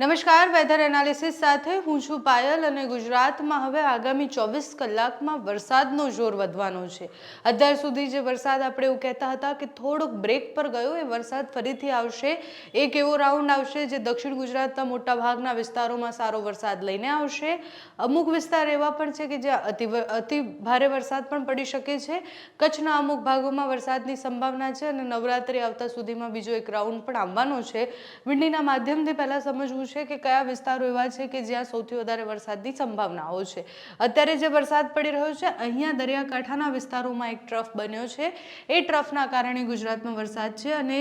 નમસ્કાર weather analysis સાથે હું છું પાયલ અને ગુજરાતમાં હવે આગામી ચોવીસ કલાકમાં વરસાદનો જોર વધવાનો છે. અત્યાર સુધી જે વરસાદ આપણે એવું કહેતા હતા કે થોડોક બ્રેક પર ગયો, એ વરસાદ ફરીથી આવશે. એક એવો રાઉન્ડ આવશે જે દક્ષિણ ગુજરાતના મોટા ભાગના વિસ્તારોમાં સારો વરસાદ લઈને આવશે. અમુક વિસ્તાર એવા પણ છે કે જ્યાં અતિ અતિ ભારે વરસાદ પણ પડી શકે છે. કચ્છના અમુક ભાગોમાં વરસાદની સંભાવના છે અને નવરાત્રિ આવતા સુધીમાં બીજો એક રાઉન્ડ પણ આવવાનો છે. વીંડીના માધ્યમથી પહેલાં સમજવું છે કે કયા વિસ્તારો એવા છે કે જ્યાં સૌથી વધારે વરસાદની સંભાવનાઓ છે? અત્યારે જે વરસાદ પડી રહ્યો છે, અહીંયા દરિયાકાંઠાના વિસ્તારોમાં એક ટ્રફ બન્યો છે. એ ટ્રફના કારણે ગુજરાતમાં વરસાદ છે અને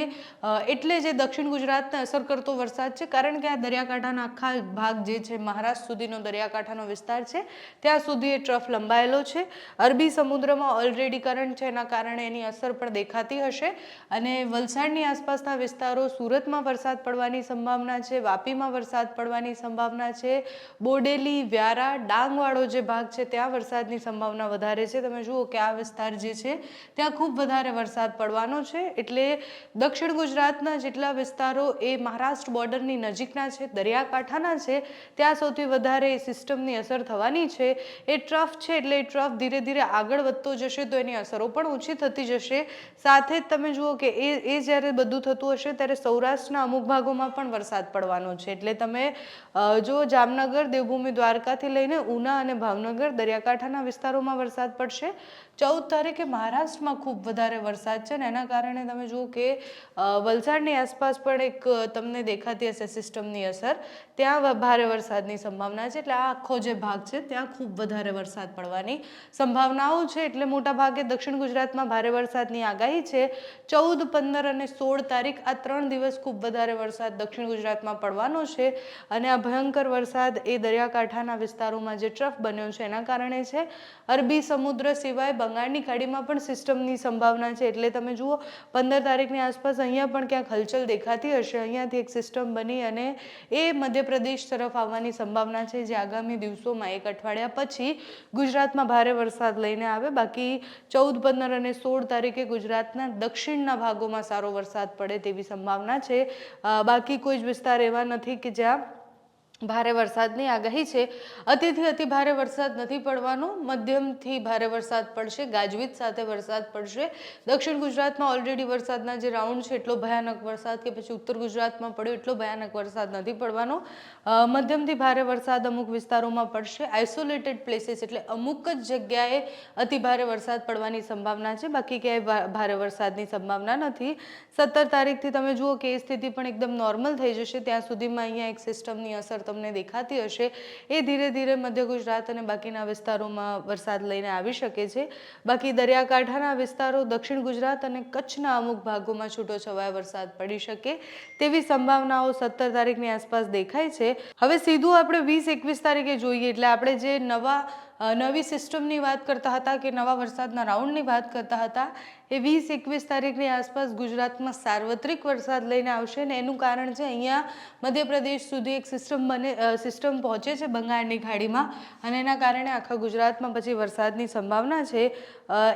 એટલે જે દક્ષિણ ગુજરાતને અસર કરતો વરસાદ છે, કારણ કે આ દરિયાકાંઠાના આખા ભાગ જે છે, મહારાષ્ટ્ર સુધીનો દરિયાકાંઠાનો વિસ્તાર છે, ત્યાં સુધી એ ટ્રફ લંબાયેલો છે. અરબી સમુદ્રમાં ઓલરેડી કરંટ છે, એના કારણે એની અસર પણ દેખાતી હશે. અને વલસાડની આસપાસના વિસ્તારો સુરતમાં વરસાદ પડવાની સંભાવના છે, વાપીમાં વરસાદ પડવાની સંભાવના છે. બોડેલી, વ્યારા ડાંગવાળો જે ભાગ છે, ત્યાં વરસાદની સંભાવના વધારે છે. તમે જુઓ કે આ વિસ્તાર જે છે, ત્યાં ખૂબ વધારે વરસાદ પડવાનો છે. એટલે દક્ષિણ ગુજરાતના જેટલા વિસ્તારો એ મહારાષ્ટ્ર બોર્ડરની નજીકના છે, દરિયાકાંઠાના છે, ત્યાં સૌથી વધારે એ સિસ્ટમની અસર થવાની છે. એ ટ્રફ છે, એટલે એ ટ્રફ ધીરે ધીરે આગળ વધતો જશે તો એની અસરો પણ ઓછી થતી જશે. સાથે જ તમે જુઓ કે એ એ જ્યારે બધું થતું હશે, ત્યારે સૌરાષ્ટ્રના અમુક ભાગોમાં પણ વરસાદ પડવાનો છે. એટલે તમે અ, જો જામનગર દેવભૂમિ દ્વારકાથી લઈને ઉના અને ભાવનગર દરિયાકાંઠાના વિસ્તારોમાં વરસાદ પડશે ચૌદ તારીખે મહારાષ્ટ્રમાં ખૂબ વધારે વરસાદ છે ને એના કારણે તમે જુઓ કે વલસાડની આસપાસ પણ એક તમને દેખાતી હશે સિસ્ટમની અસર. ત્યાં ભારે વરસાદની સંભાવના છે એટલે આ આખો જે ભાગ છે ત્યાં ખૂબ વધારે વરસાદ પડવાની સંભાવનાઓ છે. એટલે મોટા ભાગે દક્ષિણ ગુજરાતમાં ભારે વરસાદની આગાહી છે. ચૌદ પંદર અને સોળ તારીખ આ ત્રણ દિવસ ખૂબ વધારે વરસાદ દક્ષિણ ગુજરાતમાં પડવાનો છે અને આ ભયંકર વરસાદ એ દરિયાકાંઠાના વિસ્તારોમાં જે ટ્રફ બન્યો છે, એના કારણે છે. અરબી સમુદ્ર સિવાય બંગાળની ખાડીમાં પણ સિસ્ટમની સંભાવના છે. એટલે તમે જુઓ, પંદર તારીખની આસપાસ અહીંયા પણ ક્યાંક હલચલ દેખાતી હશે. અહીંયાથી એક સિસ્ટમ બની અને એ મધ્યપ્રદેશ તરફ આવવાની સંભાવના છે, જે આગામી દિવસોમાં એક અઠવાડિયા પછી ગુજરાતમાં ભારે વરસાદ લઈને આવે. બાકી ચૌદ, પંદર અને સોળ તારીખે ગુજરાતના દક્ષિણના ભાગોમાં સારો વરસાદ પડે તેવી સંભાવના છે. બાકી કોઈ જ વિસ્તાર એવા નથી કે જ્યાં ભારે વરસાદની આગાહી છે. અતિથી અતિ ભારે વરસાદ નથી પડવાનો. મધ્યમથી ભારે વરસાદ પડશે. ગાજવીજ સાથે વરસાદ પડશે. દક્ષિણ ગુજરાતમાં ઓલરેડી વરસાદના જે રાઉન્ડ છે, એટલો ભયાનક વરસાદ કે પછી ઉત્તર ગુજરાતમાં પડ્યો એટલો ભયાનક વરસાદ નથી પડવાનો. મધ્યમથી ભારે વરસાદ અમુક વિસ્તારોમાં પડશે. આઇસોલેટેડ પ્લેસીસ એટલે અમુક જ જગ્યાએ અતિ ભારે વરસાદ પડવાની સંભાવના છે. બાકી ક્યાંય ભારે વરસાદની સંભાવના નથી. સત્તર તારીખથી તમે જુઓ કે એ સ્થિતિ પણ એકદમ નોર્મલ થઈ જશે. ત્યાં સુધીમાં અહીંયા એક સિસ્ટમની અસર તમને દેખાતી હશે. એ ધીરે ધીરે મધ્ય ગુજરાત અને બાકીના વિસ્તારોમાં વરસાદ લઈને આવી શકે છે. બાકી દરિયાકાંઠાના વિસ્તારો દક્ષિણ ગુજરાત અને કચ્છના અમુક ભાગોમાં છૂટોછવાયો વરસાદ પડી શકે તેવી સંભાવનાઓ સત્તર તારીખની આસપાસ દેખાય છે. હવે સીધું આપણે વીસ એકવીસ તારીખે જોઈએ એટલે આપણે જે નવા નવી સિસ્ટમની વાત કરતા હતા કે નવા વરસાદના રાઉન્ડની વાત કરતા હતા, એ વીસ એકવીસ તારીખની આસપાસ ગુજરાતમાં સાર્વત્રિક વરસાદ લઈને આવશે ને એનું કારણ છે અહીંયા મધ્યપ્રદેશ સુધી એક સિસ્ટમ બને સિસ્ટમ પહોંચે છે બંગાળની ખાડીમાં અને એના કારણે આખા ગુજરાતમાં પછી વરસાદની સંભાવના છે.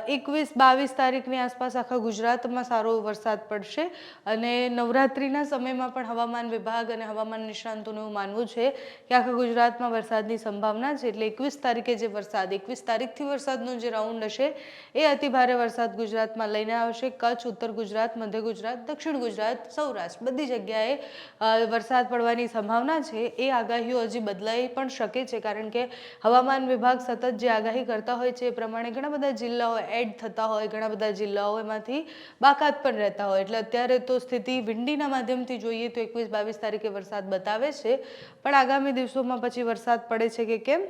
એકવીસ બાવીસ તારીખની આસપાસ આખા ગુજરાતમાં સારો વરસાદ પડશે અને નવરાત્રિના સમયમાં પણ હવામાન વિભાગ અને હવામાન નિષ્ણાંતોનું એવું માનવું છે કે આખા ગુજરાતમાં વરસાદની સંભાવના છે. એટલે એકવીસ તારીખે જે વરસાદ, એકવીસ તારીખથી વરસાદનો જે રાઉન્ડ હશે, એ અતિ ભારે વરસાદ ગુજરાતમાં લઈને આવશે. કચ્છ, ઉત્તર ગુજરાત, મધ્ય ગુજરાત, દક્ષિણ ગુજરાત, સૌરાષ્ટ્ર, બધી જગ્યાએ વરસાદ પડવાની સંભાવના છે. એ આગાહીઓ હજી બદલાઈ પણ શકે છે, કારણ કે હવામાન વિભાગ સતત જે આગાહી કરતા હોય છે, એ પ્રમાણે ઘણા બધા જિલ્લાઓ એડ થતા હોય, ઘણા બધા જિલ્લાઓ એમાંથી બાકાત પણ રહેતા હોય. એટલે અત્યારે તો સ્થિતિ વિંડીના માધ્યમથી જોઈએ તો એકવીસ બાવીસ તારીખે વરસાદ બતાવે છે. પણ આગામી દિવસોમાં પછી વરસાદ પડે છે કે કેમ?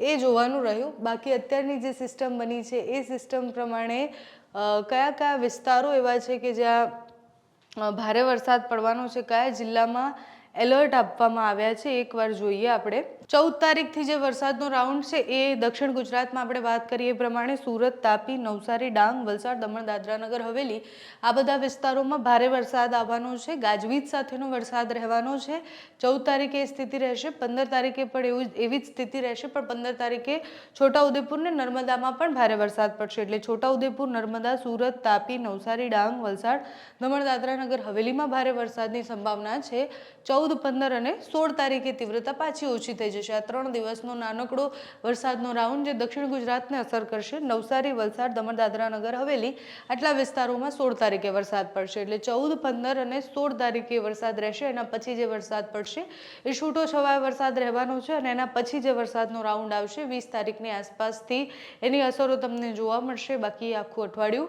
એ જોવાનું રહ્યું. બાકી અત્યારની જે સિસ્ટમ બની છે, એ સિસ્ટમ પ્રમાણે કયા કયા વિસ્તારો એવા છે કે જ્યાં ભારે વરસાદ પડવાનો છે, કયા જિલ્લામાં એલર્ટ આપવામાં આવ્યા છે એકવાર જોઈએ આપણે. ચૌદ તારીખથી જે વરસાદનો રાઉન્ડ છે એ દક્ષિણ ગુજરાતમાં આપણે વાત કરીએ એ પ્રમાણે સુરત, તાપી, નવસારી, ડાંગ, વલસાડ, દમણ દાદરા નગર હવેલી આ બધા વિસ્તારોમાં ભારે વરસાદ આવવાનો છે. ગાજવીજ સાથેનો વરસાદ રહેવાનો છે. ચૌદ તારીખે એ સ્થિતિ રહેશે, પંદર તારીખે પણ એવું એવી જ સ્થિતિ રહેશે, પણ પંદર તારીખે છોટાઉદેપુર ને નર્મદામાં પણ ભારે વરસાદ પડશે. એટલે છોટાઉદેપુર, નર્મદા, સુરત, તાપી, નવસારી, ડાંગ, વલસાડ, દમણ દાદરા નગર હવેલીમાં ભારે વરસાદની સંભાવના છે. ચૌદ, પંદર અને સોળ તારીખે તીવ્રતા પાછી ઓછી થઈ જશે. આ ત્રણ દિવસનો નાનકડો વરસાદનો રાઉન્ડ જે દક્ષિણ ગુજરાતને અસર કરશે. નવસારી, વલસાડ દમણ દાદરા નગર, હવેલી આટલા વિસ્તારોમાં સોળ તારીખે વરસાદ પડશે. એટલે ચૌદ, પંદર અને સોળ તારીખે વરસાદ રહેશે. એના પછી જે વરસાદ પડશે એ છૂટો છવાયો વરસાદ રહેવાનો છે અને એના પછી જે વરસાદનો રાઉન્ડ આવશે વીસ તારીખની આસપાસથી એની અસરો તમને જોવા મળશે. બાકી આખું અઠવાડિયું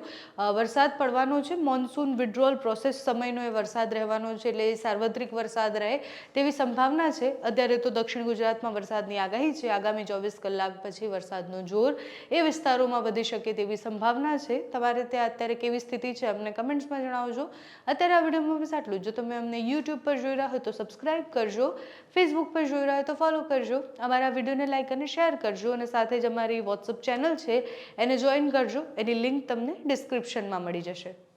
વરસાદ પડવાનો છે. મોન્સૂન વિડ્રોલ પ્રોસેસ સમયનો એ વરસાદ રહેવાનો છે. એટલે એ સાર્વત્રિક વરસાદ રહે તેવી સંભાવના છે. અત્યારે તો દક્ષિણ ગુજરાતમાં વરસાદની આગાહી છે. આગામી ચોવીસ કલાક પછી વરસાદનું જોર એ વિસ્તારોમાં વધી શકે તેવી સંભાવના છે. તમારે ત્યાં અત્યારે કેવી સ્થિતિ છે અમને કમેન્ટ્સમાં જણાવજો. અત્યારે આ વિડીયોમાં બસ આટલું જ. તમે અમને યુટ્યુબ પર જોઈ રહ્યા હોય તો સબસ્ક્રાઇબ કરજો. ફેસબુક પર જોઈ રહ્યા હોય તો ફોલો કરજો. અમારા વિડીયોને લાઇક અને શેર કરજો અને સાથે જ અમારી વોટ્સઅપ ચેનલ છે એને જોઈન કરજો. એની લિંક તમને ડિસ્ક્રિપ્શનમાં મળી જશે.